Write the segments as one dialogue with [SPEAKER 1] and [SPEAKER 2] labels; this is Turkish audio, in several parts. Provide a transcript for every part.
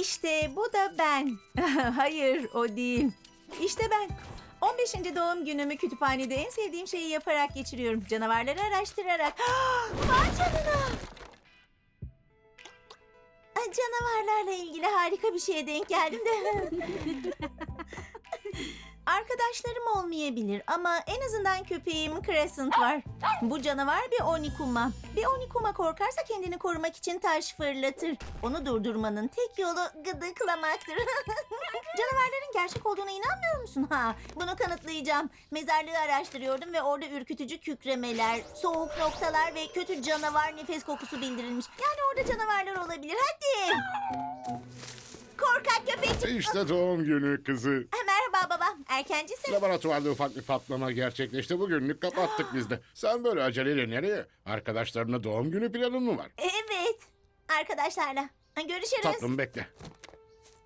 [SPEAKER 1] İşte bu da ben. Hayır o değil. İşte ben. 15. doğum günümü kütüphanede en sevdiğim şeyi yaparak geçiriyorum. Canavarları araştırarak. Vay canına. Canavarlarla ilgili harika bir şeye denk geldim de. Arkadaşlarım olmayabilir ama en azından köpeğim Crescent var. Bu canavar bir onikuma. Bir onikuma korkarsa kendini korumak için taş fırlatır. Onu durdurmanın tek yolu gıdıklamaktır. Canavarların gerçek olduğuna inanmıyor musun? Ha, bunu kanıtlayacağım. Mezarlığı araştırıyordum ve orada ürkütücü kükremeler, soğuk noktalar ve kötü canavar nefes kokusu bildirilmiş. Yani orada canavarlar olabilir. Hadi. Korkak köpek.
[SPEAKER 2] İşte doğum günü kızı.
[SPEAKER 1] Erkencisin.
[SPEAKER 2] Laboratuvarda ufak bir patlama gerçekleşti. Bugünlük kapattık biz de. Sen böyle aceleyle nereye? Arkadaşlarına doğum günü planın mı var?
[SPEAKER 1] Evet. Arkadaşlarla. Görüşürüz.
[SPEAKER 2] Tatlım bekle.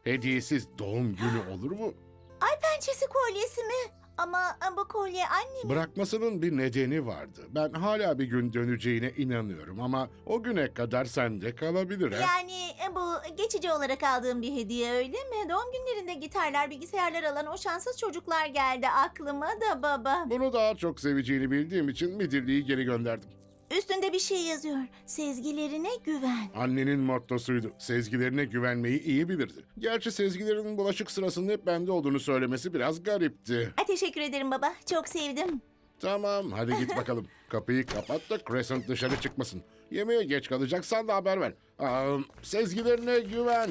[SPEAKER 2] Hediyesiz doğum günü olur mu?
[SPEAKER 1] Ay pençesi kolyesi mi? Ama bu kolye annem.
[SPEAKER 2] Bırakmasının bir nedeni vardı. Ben hala bir gün döneceğine inanıyorum ama o güne kadar sende kalabilir ha.
[SPEAKER 1] Yani bu geçici olarak aldığım bir hediye öyle mi? Doğum günlerinde gitarlar, bilgisayarlar alan o şanssız çocuklar geldi aklıma da baba.
[SPEAKER 2] Bunu daha çok seveceğini bildiğim için midilliyi geri gönderdim.
[SPEAKER 1] Üstünde bir şey yazıyor. Sezgilerine güven.
[SPEAKER 2] Annenin mottosuydu. Sezgilerine güvenmeyi iyi bilirdi. Gerçi sezgilerinin bulaşık sırasında hep bende olduğunu söylemesi biraz garipti.
[SPEAKER 1] Ay, teşekkür ederim baba. Çok sevdim.
[SPEAKER 2] Tamam hadi git bakalım. Kapıyı kapat da Crescent dışarı çıkmasın. Yemeğe geç kalacaksan da haber ver. Aa, sezgilerine güven.